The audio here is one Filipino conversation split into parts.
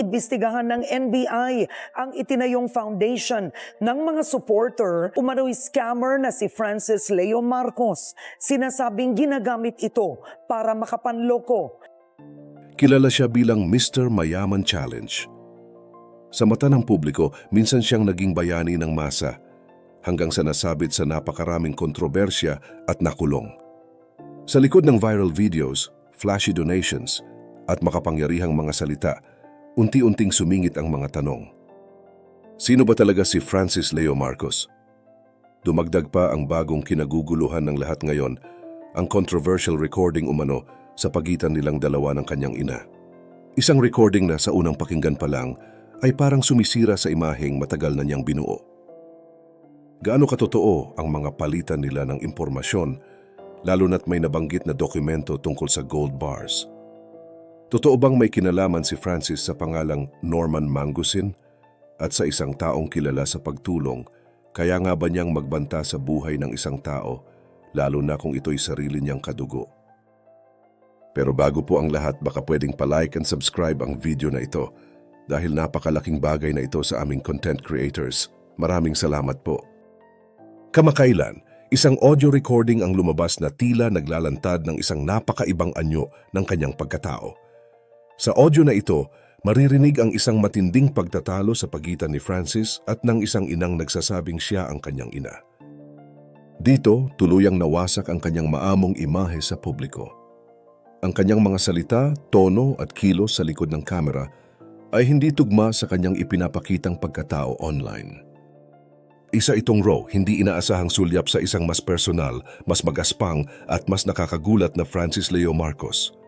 Imbestigahan ng NBI ang itinayong foundation ng mga supporter umano'y scammer na si Francis Leo Marcos. Sinasabing ginagamit ito para makapanloko. Kilala siya bilang Mr. Mayaman Challenge. Sa mata ng publiko, minsan siyang naging bayani ng masa hanggang sa nasabit sa napakaraming kontrobersya at nakulong. Sa likod ng viral videos, flashy donations at makapangyarihang mga salita, unti-unting sumingit ang mga tanong. Sino ba talaga si Francis Leo Marcos? Dumagdag pa ang bagong kinaguguluhan ng lahat ngayon, ang controversial recording umano sa pagitan nilang dalawa ng kanyang ina. Isang recording na sa unang pakinggan pa lang ay parang sumisira sa imaheng matagal na niyang binuo. Gaano katotoo ang mga palitan nila ng impormasyon, lalo na't may nabanggit na dokumento tungkol sa gold bars? Totoo bang may kinalaman si Francis sa pangalang Norman Mangusin at sa isang taong kilala sa pagtulong, kaya nga ba niyang magbanta sa buhay ng isang tao, lalo na kung ito'y sarili niyang kadugo? Pero bago po ang lahat, baka pwedeng palike and subscribe ang video na ito dahil napakalaking bagay na ito sa aming content creators. Maraming salamat po. Kamakailan, isang audio recording ang lumabas na tila naglalantad ng isang napakaibang anyo ng kanyang pagkatao. Sa audio na ito, maririnig ang isang matinding pagtatalo sa pagitan ni Francis at ng isang inang nagsasabing siya ang kanyang ina. Dito, tuluyang nawasak ang kanyang maamong imahe sa publiko. Ang kanyang mga salita, tono at kilos sa likod ng kamera ay hindi tugma sa kanyang ipinapakitang pagkatao online. Isa itong raw, hindi inaasahang sulyap sa isang mas personal, mas magaspang at mas nakakagulat na Francis Leo Marcos.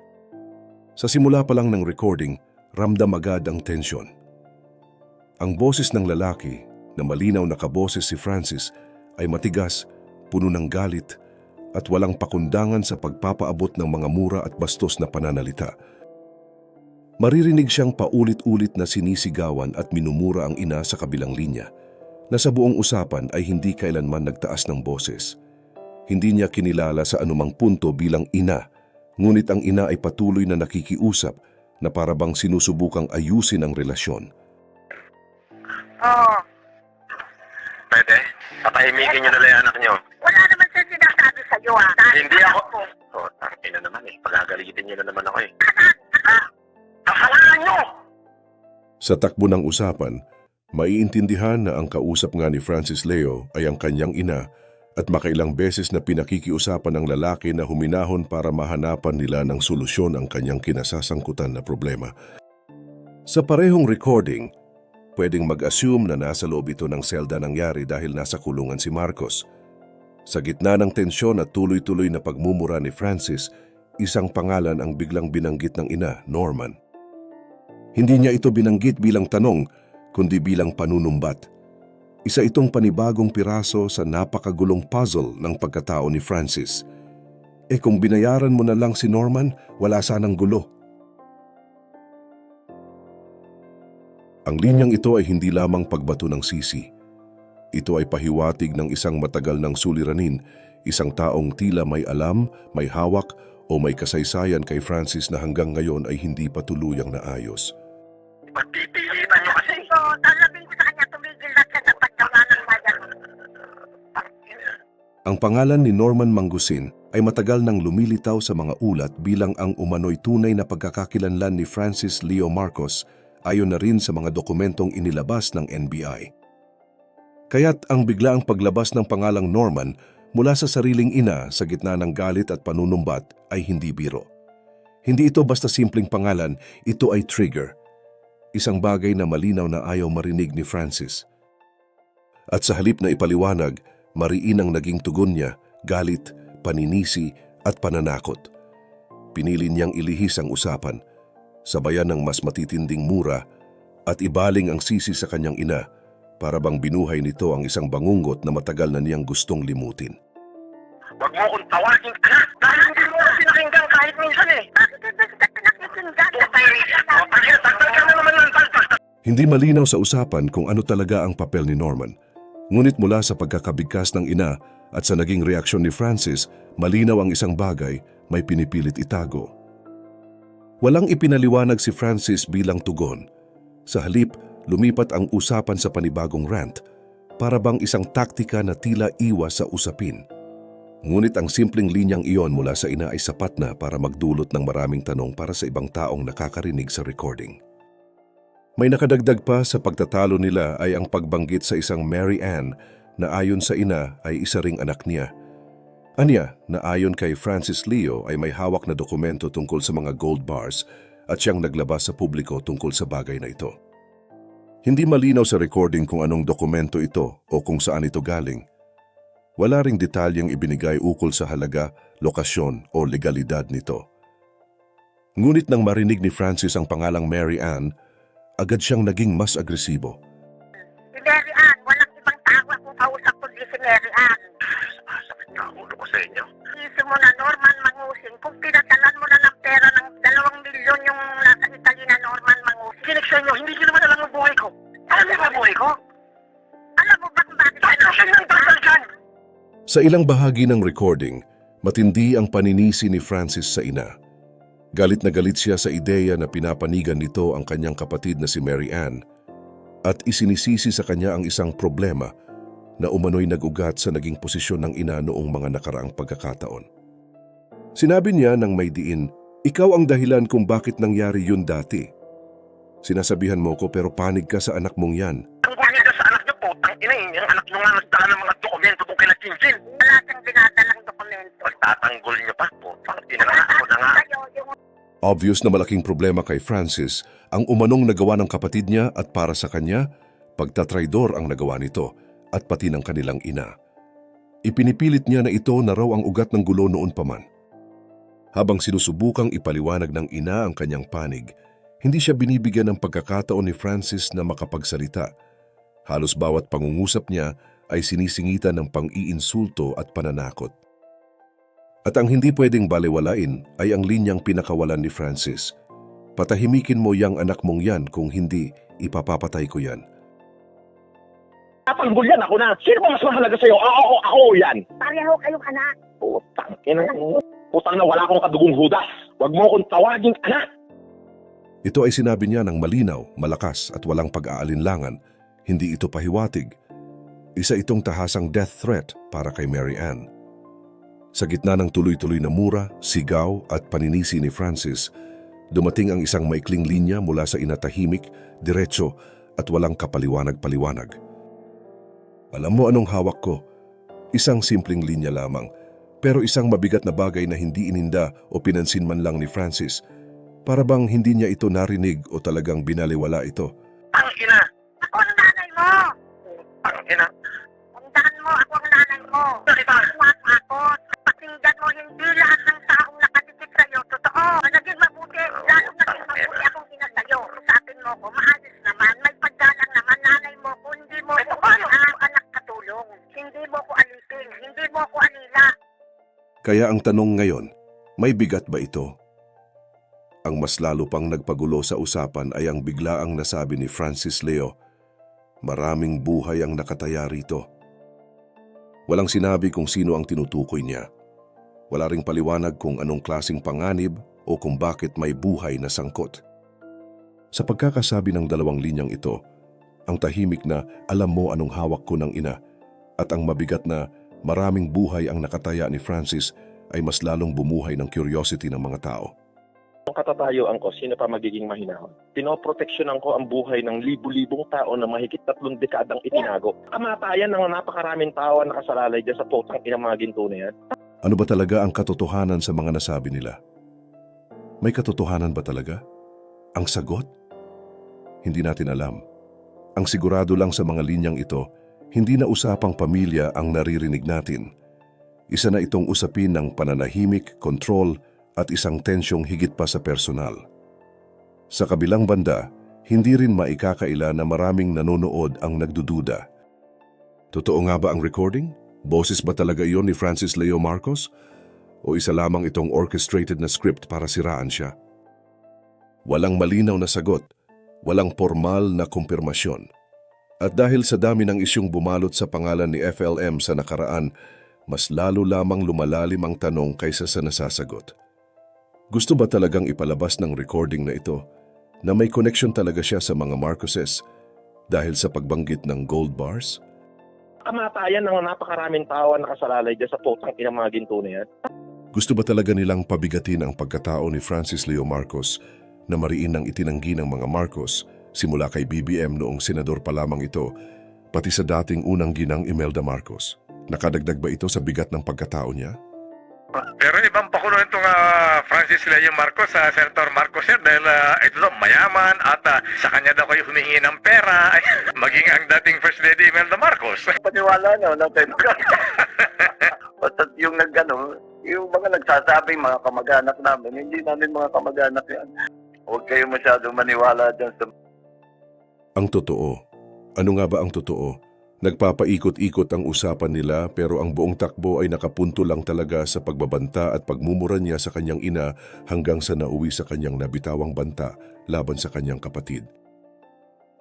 Sa simula pa lang ng recording, ramdam agad ang tensyon. Ang boses ng lalaki, na malinaw na kaboses si Francis, ay matigas, puno ng galit, at walang pakundangan sa pagpapaabot ng mga mura at bastos na pananalita. Maririnig siyang paulit-ulit na sinisigawan at minumura ang ina sa kabilang linya, na sa buong usapan ay hindi kailanman nagtaas ng boses. Hindi niya kinilala sa anumang punto bilang ina, ngunit ang ina ay patuloy na nakikiusap na parabang sinusubukang ayusin ang relasyon. Oo. Pwede? Patahimikin niyo na lang anak niyo. Wala naman siya sinasabi sa'yo ah. Dahil Hindi ako- ko, Oh, tangin na naman eh. Pagagalitin niyo na naman ako eh. Kasalanan nyo! Sa takbo ng usapan, maiintindihan na ang kausap nga ni Francis Leo ay ang kanyang ina at makailang beses na pinakikiusapan ng lalaki na huminahon para mahanapan nila ng solusyon ang kanyang kinasasangkutan na problema. Sa parehong recording, pwedeng mag-assume na nasa loob ito ng selda nangyari dahil nasa kulungan si Marcos. Sa gitna ng tensyon at tuloy-tuloy na pagmumura ni Francis, isang pangalan ang biglang binanggit ng ina, Norman. Hindi niya ito binanggit bilang tanong, kundi bilang panunumbat. Isa itong panibagong piraso sa napakagulong puzzle ng pagkatao ni Francis. Eh kung binayaran mo na lang si Norman, wala sanang gulo. Ang linyang ito ay hindi lamang pagbato ng sisi. Ito ay pahiwatig ng isang matagal ng suliranin, isang taong tila may alam, may hawak o may kasaysayan kay Francis na hanggang ngayon ay hindi pa tuluyang naayos. Pagpipilitan Ang pangalan ni Norman Mangusin ay matagal nang lumilitaw sa mga ulat bilang ang umano'y tunay na pagkakakilanlan ni Francis Leo Marcos ayon na rin sa mga dokumentong inilabas ng NBI. Kaya't ang biglaang paglabas ng pangalang Norman mula sa sariling ina sa gitna ng galit at panunumbat ay hindi biro. Hindi ito basta simpleng pangalan, ito ay trigger. Isang bagay na malinaw na ayaw marinig ni Francis. At sa halip na ipaliwanag, mariin ang naging tugon niya, galit, paninisi at pananakot. Pinili niyang ilihis ang usapan, sabayan ng mas matitinding mura at ibaling ang sisi sa kanyang ina para bang binuhay nito ang isang bangungot na matagal na niyang gustong limutin. Huwag mo akong tawagin anak dahil hindi mo ako pinakinggan kahit minsan eh. Bakit ba. Hindi malinaw sa usapan kung ano talaga ang papel ni Norman. Ngunit mula sa pagkakabigkas ng ina at sa naging reaksyon ni Francis, malinaw ang isang bagay may pinipilit itago. Walang ipinaliwanag si Francis bilang tugon, Sa halip, lumipat ang usapan sa panibagong rant para bang isang taktika na tila iwas sa usapin. Ngunit ang simpleng linyang iyon mula sa ina ay sapat na para magdulot ng maraming tanong para sa ibang taong nakakarinig sa recording. May nakadagdag pa sa pagtatalo nila ay ang pagbanggit sa isang Mary Ann na ayon sa ina ay isa ring anak niya. Anya na ayon kay Francis Leo ay may hawak na dokumento tungkol sa mga gold bars at siyang naglabas sa publiko tungkol sa bagay na ito. Hindi malinaw sa recording kung anong dokumento ito o kung saan ito galing. Wala ring detalyeng ibinigay ukol sa halaga, lokasyon o legalidad nito. Ngunit nang marinig ni Francis ang pangalang Mary Ann, agad siyang naging mas agresibo. Si Mary Ann, walang ibang tao akong kausap kundi si Mary Ann. Sakit na ulo ko sa inyo. Isip mo na Norman Mangusing, kung pinadalan mo na ng pera ng dalawang milyon yung nasa Italy na Norman Mangusing. Kinig sa inyo, hindi nyo naman alam ang buhay ko. Alam niyo ba ang buhay ko? Alam mo ba kung bakit Ano siya ng dasal dyan? Sa ilang bahagi ng recording, matindi ang paninisi ni Francis sa ina. Galit na galit siya sa ideya na pinapanigan nito ang kanyang kapatid na si Mary Ann at isinisisi sa kanya ang isang problema na umano'y nag-ugat sa naging posisyon ng ina noong mga nakaraang pagkakataon. Sinabi niya ng may diin, ikaw ang dahilan kung bakit nangyari yun dati. Sinasabihan mo ko pero panig ka sa anak mong yan. Ang ina yun, yung anak niyo nga nagdala ng mga dokumento kung kila Chinchil. Wala siyang dinadalang dokumento. Pagtatanggol niyo pa po, pang ina nga ako na nga. Sa'yo, yung Obvious na malaking problema kay Francis ang umanong nagawa ng kapatid niya at para sa kanya, pagtatraidor ang nagawa nito at pati ng kanilang ina. Ipinipilit niya na ito na raw ang ugat ng gulo noon pa man. Habang sinusubukang ipaliwanag ng ina ang kanyang panig, hindi siya binibigyan ng pagkakataon ni Francis na makapagsalita. Halos bawat pangungusap niya ay sinisingitan ng pang-iinsulto at pananakot. At ang hindi pwedeng baliwalain ay ang linyang pinakawalan ni Francis. Patahimikin mo yang anak mong yan kung hindi, ipapapatay ko yan. Tatanggol yan ako na. Sino ba mas mahalaga sa'yo? Ako, ako, ako yan. pareho kayong anak. Putang ina. Putang na wala akong kadugong hudas. Huwag mo akong tawaging anak. Ito ay sinabi niya ng malinaw, malakas at walang pag-aalinlangan. Hindi ito pahiwatig. Isa itong tahasang death threat para kay Mary Ann. Sa gitna ng tuloy-tuloy na mura, sigaw at paninisi ni Francis, dumating ang isang maikling linya mula sa inatahimik, diretso at walang kapaliwanag-paliwanag. Alam mo anong hawak ko? Isang simpleng linya lamang, pero isang mabigat na bagay na hindi ininda o pinansin man lang ni Francis. Para bang hindi niya ito narinig o talagang binaliwala ito. Ang ina. Mo. Tumatakot. Pakinggan mo, hindi lahat ng taong nakadikit sa'yo. Totoo. Naging mabuti. Lalo naging mabuti akong ina sa'yo. Usapin mo ko, maayos naman. May paggalang naman. Nanay mo ko, hindi mo ko ang anak katulong. Hindi mo ko alipin. Hindi mo ko alila. Kaya ang tanong ngayon, may bigat ba ito? Ang mas lalo pang nagpagulo sa usapan ay ang biglaang nasabi ni Francis Leo, maraming buhay ang nakataya rito. Walang sinabi kung sino ang tinutukoy niya. Wala ring paliwanag kung anong klasing panganib o kung bakit may buhay na sangkot. Sa pagkakasabi ng dalawang linyang ito, ang tahimik na alam mo anong hawak ko ng ina at ang mabigat na maraming buhay ang nakataya ni Francis ay mas lalong bumuhay ng curiosity ng mga tao. Ang katatayuan ko, sino pa magiging mahinahon? Pinoproteksyonan ko ang buhay ng libu-libong tao na mahigit tatlong dekadang itinago. Kamatayan ng napakaraming tao ang nakasalalay dyan sa putang inang mga ginto na yan. Ano ba talaga ang katotohanan sa mga nasabi nila? May katotohanan ba talaga? Ang sagot? Hindi natin alam. Ang sigurado lang sa mga linyang ito, hindi na usapang pamilya ang naririnig natin. Isa na itong usapin ng pananahimik, kontrol at isang tensyong higit pa sa personal. Sa kabilang banda, hindi rin maikakaila na maraming nanonood ang nagdududa. Totoo nga ba ang recording? Boses ba talaga iyon ni Francis Leo Marcos? O isa lamang itong orchestrated na script para siraan siya? Walang malinaw na sagot, walang formal na kumpirmasyon. At dahil sa dami ng isyong bumalot sa pangalan ni FLM sa nakaraan, mas lalo lamang lumalalim ang tanong kaysa sa nasasagot. Gusto ba talagang ipalabas ng recording na ito na may connection talaga siya sa mga Marcoses dahil sa pagbanggit ng gold bars? Kamatayan ng napakaraming tao ang nakasalalay dyan sa putang ina mga ginto na yan. Gusto ba talaga nilang pabigatin ang pagkatao ni Francis Leo Marcos na mariin ng itinanggi ng mga Marcos simula kay BBM noong senador pa lamang ito, pati sa dating unang ginang Imelda Marcos? Nakadagdag ba ito sa bigat ng pagkatao niya? Pero ibang pakulo itong ah, Francis Leo Marcos sa Senator Marcos sir dahil ah, ito daw mayaman at ah, sa kanya daw kayo humingi ng pera ay, maging ang dating First Lady Imelda Marcos. Paniwala nyo, no? Tayo Basta yung nagano, yung mga nagsasabing mga kamag-anak namin, hindi namin mga kamag-anak yan. Huwag kayo masyadong maniwala dyan sa Ang totoo. Ano nga ba ang totoo? Nagpapaikot-ikot ang usapan nila pero ang buong takbo ay nakapunto lang talaga sa pagbabanta at pagmumura niya sa kanyang ina hanggang sa nauwi sa kanyang nabitawang banta laban sa kanyang kapatid.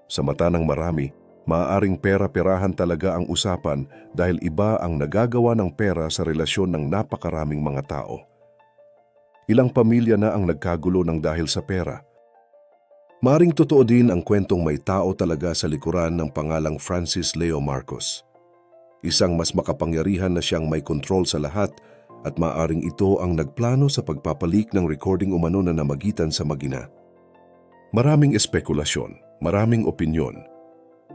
Sa mata ng marami, maaaring pera-perahan talaga ang usapan dahil iba ang nagagawa ng pera sa relasyon ng napakaraming mga tao. Ilang pamilya na ang nagkagulo ng dahil sa pera. Maring totoo din ang kwentong may tao talaga sa likuran ng pangalang Francis Leo Marcos. Isang mas makapangyarihan na siyang may kontrol sa lahat at maaring ito ang nagplano sa pagpapalik ng recording umano na namagitan sa magina. Maraming espekulasyon, maraming opinyon,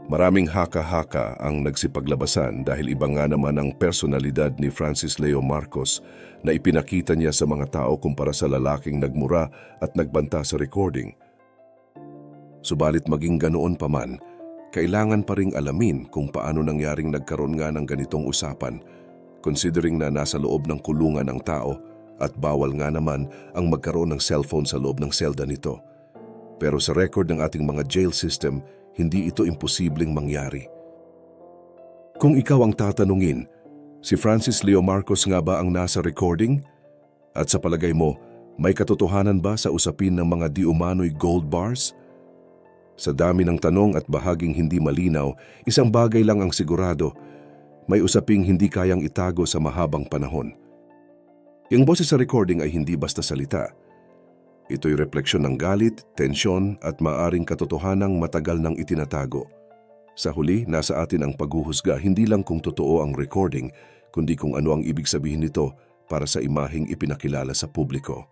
maraming haka-haka ang nagsipaglabasan dahil iba nga naman ang personalidad ni Francis Leo Marcos na ipinakita niya sa mga tao kumpara sa lalaking nagmura at nagbanta sa recording – Subalit maging ganoon pa man, kailangan pa ring alamin kung paano nangyaring nagkaroon nga ng ganitong usapan, considering na nasa loob ng kulungan ang tao at bawal nga naman ang magkaroon ng cellphone sa loob ng selda nito. Pero sa record ng ating mga jail system, hindi ito imposibleng mangyari. Kung ikaw ang tatanungin, si Francis Leo Marcos nga ba ang nasa recording? At sa palagay mo, may katotohanan ba sa usapin ng mga di umano'y gold bars? Sa dami ng tanong at bahaging hindi malinaw, isang bagay lang ang sigurado, may usaping hindi kayang itago sa mahabang panahon. Yung boses sa recording ay hindi basta salita. Ito'y refleksyon ng galit, tensyon at maaring katotohanang matagal nang itinatago. Sa huli, nasa atin ang paghuhusga hindi lang kung totoo ang recording, kundi kung ano ang ibig sabihin nito para sa imaheng ipinakilala sa publiko.